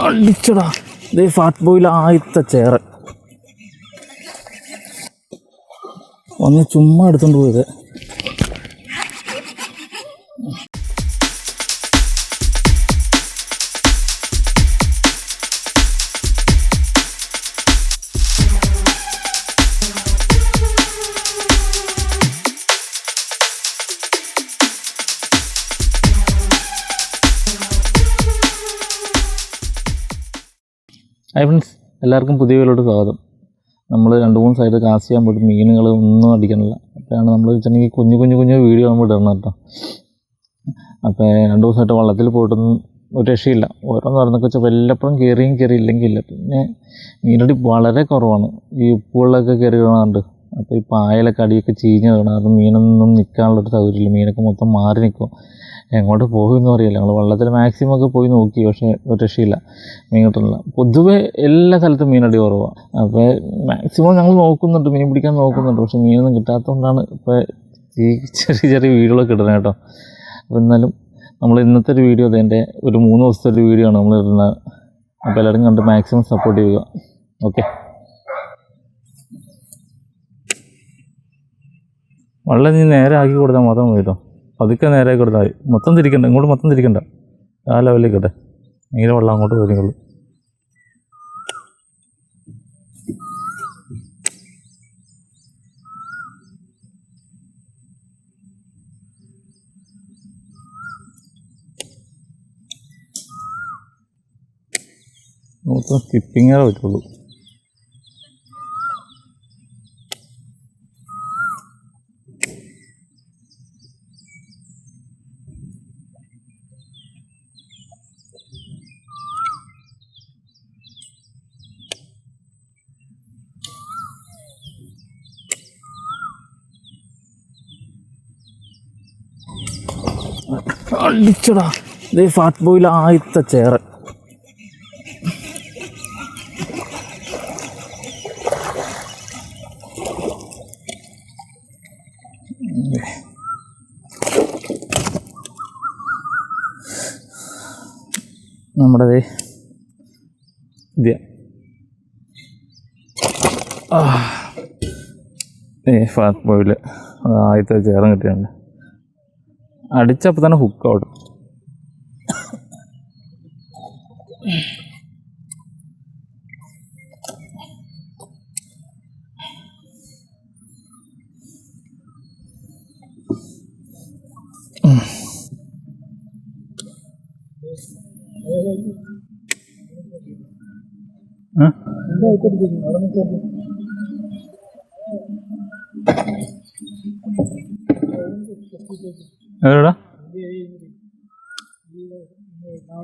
അടിച്ചടാ. ഇതേ fat boil ആദ്യത്തെ ചേറ് വന്ന് ചുമ്മാ എടുത്തോണ്ട് പോയത്. എല്ലാവർക്കും പുതിയ വീട്ടിലോട്ട് സ്വാഗതം. നമ്മൾ രണ്ട് മൂന്ന് സൈഡ് കാസ്റ്റ് ചെയ്യാൻ പോയിട്ട് മീനുകൾ ഒന്നും അടിക്കണില്ല. അപ്പോഴാണ് നമ്മൾ വെച്ചിട്ടുണ്ടെങ്കിൽ കുഞ്ഞു കുഞ്ഞു കുഞ്ഞു വീഡിയോ നമ്മൾ ഇടണം കേട്ടോ അപ്പോൾ രണ്ട് ദിവസമായിട്ട് വള്ളത്തിൽ പോയിട്ടൊന്നും ഒരു രക്ഷയില്ല. ഓരോന്ന് പറഞ്ഞൊക്കെ വെച്ചാൽ വല്ലപ്പോഴും കയറിയും കയറിയില്ലെങ്കിൽ ഇല്ല പിന്നെ മീനടി വളരെ കുറവാണ്. ഈ ഉപ്പുകളിലൊക്കെ കയറി വീണാണ്ട്. അപ്പോൾ ഈ പായലൊക്കെ അടിയൊക്കെ ചീഞ്ഞ് വീണാൽ മീനൊന്നും നിൽക്കാനുള്ളൊരു സൗകര്യമില്ല. മീനൊക്കെ മൊത്തം മാറി നിൽക്കും എങ്ങോട്ട് പോകുമെന്ന് അറിയില്ല. ഞങ്ങൾ വള്ളത്തിൽ മാക്സിമം ഒക്കെ പോയി നോക്കി പക്ഷേ ഒരു രക്ഷയില്ല മീൻ കിട്ടുന്നില്ല. പൊതുവെ എല്ലാ സ്ഥലത്തും മീനടി കുറവാണ് അപ്പോൾ മാക്സിമം ഞങ്ങൾ നോക്കുന്നുണ്ട് മീൻ പിടിക്കാൻ നോക്കുന്നുണ്ട് പക്ഷേ മീനൊന്നും കിട്ടാത്തതുകൊണ്ടാണ് ഇപ്പോൾ ഈ ചെറിയ ചെറിയ വീഡിയോകളൊക്കെ ഇടുന്നത് കേട്ടോ. അപ്പോൾ എന്നാലും നമ്മൾ ഇന്നത്തെ ഒരു വീഡിയോ അതിന്റെ ഒരു മൂന്ന് ദിവസത്തെ ഒരു വീഡിയോ ആണ് നമ്മൾ ഇടുന്നത്. അപ്പോൾ എല്ലാവരും കണ്ട് മാക്സിമം സപ്പോർട്ട് ചെയ്യുക. ഓക്കെ വള്ളം നീ നേരെ ആക്കി കൊടുത്താൽ മാത്രം മതി കേട്ടോ. പതുക്കെ നേരെ കൊടുത്താൽ മതി. മൊത്തം തിരിക്കണ്ട ഇങ്ങോട്ട് മൊത്തം തിരിക്കണ്ട. ആ ലെവലിൽ കിട്ടെ നീല വെള്ളം അങ്ങോട്ട് വരുന്നുള്ളൂ മൊത്തം സ്കിപ്പിങ്ങേ പറ്റുള്ളൂ. അടിച്ചടാ. ഇതേ ഫാറ്റ് ബോയിൽ ആദ്യത്തെ ചേറ് നമ്മുടെ ഇത്. ഫാറ്റ് ബോയിൽ ആദ്യത്തെ ചേറും കിട്ടിയുണ്ട് അടിച്ചപ്പോൾ തന്നെ ഹുക്ക് ഔട്ട് എവിടെടാ? ആ,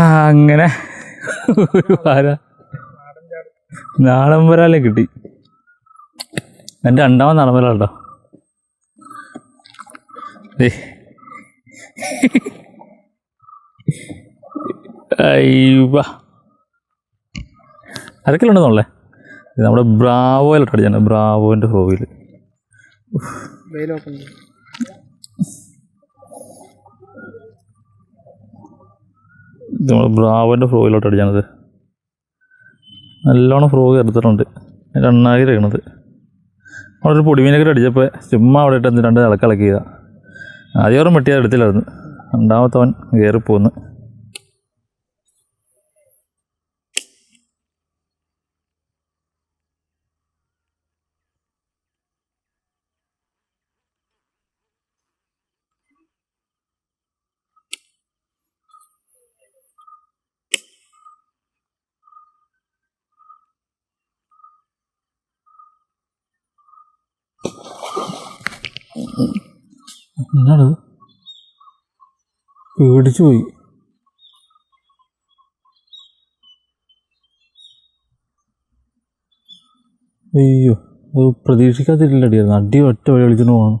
അങ്ങനെ വരാലെ കിട്ടി. എന്റെ രണ്ടാമത് നാടൻ വരാൽ കേട്ടോ. അരക്കിലുണ്ടെന്നുള്ളേ നമ്മുടെ ബ്രാവോയിലോട്ട് അടിച്ചാണ്. ബ്രാവോന്റെ ഫ്രോയിൽ നമ്മൾ ബ്രാവോന്റെ ഫ്രോയിലോട്ട് അടിച്ചാണത്. നല്ലോണം ഫ്രോഗ് എടുത്തിട്ടുണ്ട്. രണ്ടായി ഇരിക്കണത് അവിടെ ഒരു പൊടിമീനൊക്കെ അടിച്ചപ്പോൾ ചുമ്മാ അവിടെ ഇട്ട് രണ്ട് ഇളക്കിളക്കിയതാണ് ആദ്യം വെട്ടിയാൽ എടുത്തില്ലായിരുന്നു. രണ്ടാമത്തവൻ കയറിപ്പോന്ന് എന്നാണത്? പേടിച്ചു പോയി. അയ്യോ അത് പ്രതീക്ഷിക്കാതില്ലടിയായിരുന്നു അടി ഒറ്റ വഴി കളിച്ചിട്ട് പോകണം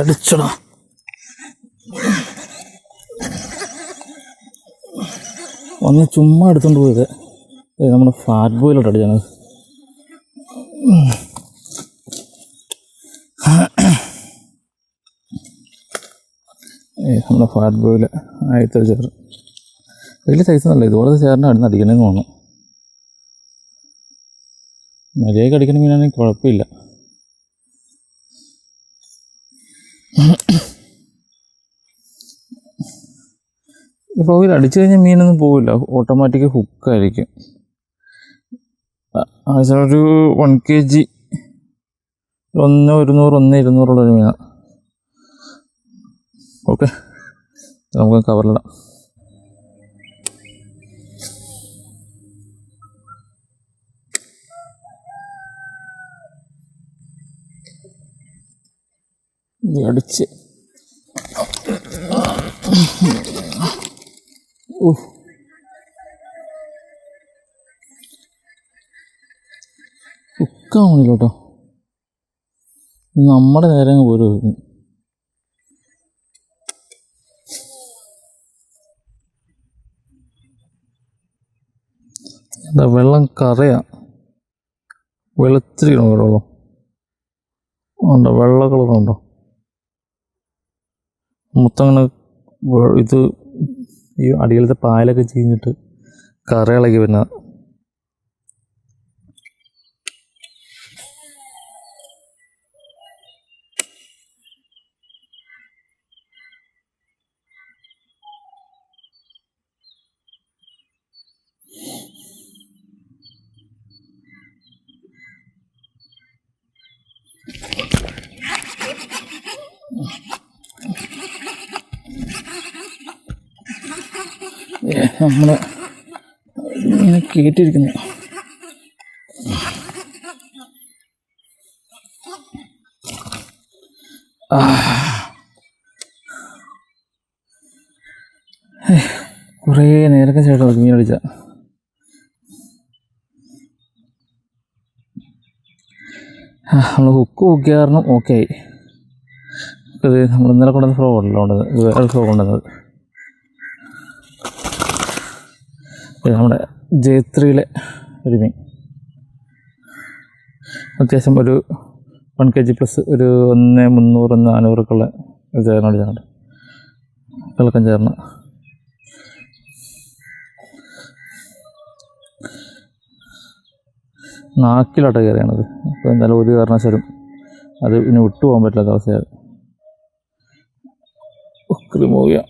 അടിച്ചടാ ഒന്ന് ചുമ്മാ എടുത്തോണ്ട് പോയത്. നമ്മുടെ ഫാറ്റ് ബോയിലോട്ട് അടിച്ചാണ് നമ്മുടെ ഫാറ്റ് ബോയിൽ ആദ്യത്തെ ചേർ വലിയ സൈസ് നല്ല ഇതുപോലത്തെ ചേറിന്റെ അടുത്ത് അടിക്കണമെന്ന് തോന്നുന്നു. മര്യാദയ്ക്ക് അടിക്കണ മീനാണെങ്കിൽ കുഴപ്പമില്ല. ഈ ഇത് അടിച്ചു കഴിഞ്ഞാൽ മീനൊന്നും പോവില്ല. ഓട്ടോമാറ്റിക് ഹുക്കായിരിക്കും ഒരു വൺ കെ ജി ഒന്ന് ഒരുന്നൂറ് ഒന്ന് ഇരുന്നൂറുള്ളൊരു മീനാണ് ഓക്കെ നമുക്ക് കവറിലിടാം അടിച്ച്. കേട്ടോ നമ്മുടെ നേരം പോലും എന്താ വെള്ളം കറയാ? വെളുത്തിരിക്കണോ വെള്ളം ഉണ്ടോ? വെള്ള കളറുണ്ടോ മൊത്തം അങ്ങനെ ഇത് ഈ അടിയിലത്തെ പായലൊക്കെ ചീഞ്ഞിട്ട് കറയിളകി വരുന്ന നമ്മൾ ഇങ്ങനെ കേട്ടിരിക്കുന്നു. കുറേ നേരത്തെ ചേട്ടാ മീൻ അടിച്ച നമ്മൾ ഹുക്ക് ഹുക്ക് കാരണം ഓക്കെ ആയി ഇത് നമ്മൾ ഇന്നലെ കൊണ്ടുവന്ന ഫ്ലോ ഇത് വേറെ ഫ്ലോ കൊണ്ടുവന്നത്. നമ്മുടെ ജയത്രിയിലെ ഒരു മീൻ. അത്യാവശ്യം ഒരു വൺ കെ ജി പ്ലസ് ഒരു ഒന്ന് മുന്നൂറ് ഒന്ന് നാനൂറൊക്കെയുള്ള ഒരു ചേർന്നുണ്ട് കിളക്കം ചേർന്ന്. നാക്കിലോട്ട് കയറിയാണത്. അപ്പോൾ എന്തായാലും ഒരു കാരണവശാലും അത് ഇനി വിട്ടുപോകാൻ പറ്റില്ലാത്ത അവസ്ഥയാണ് റിമൂവ് ചെയ്യാം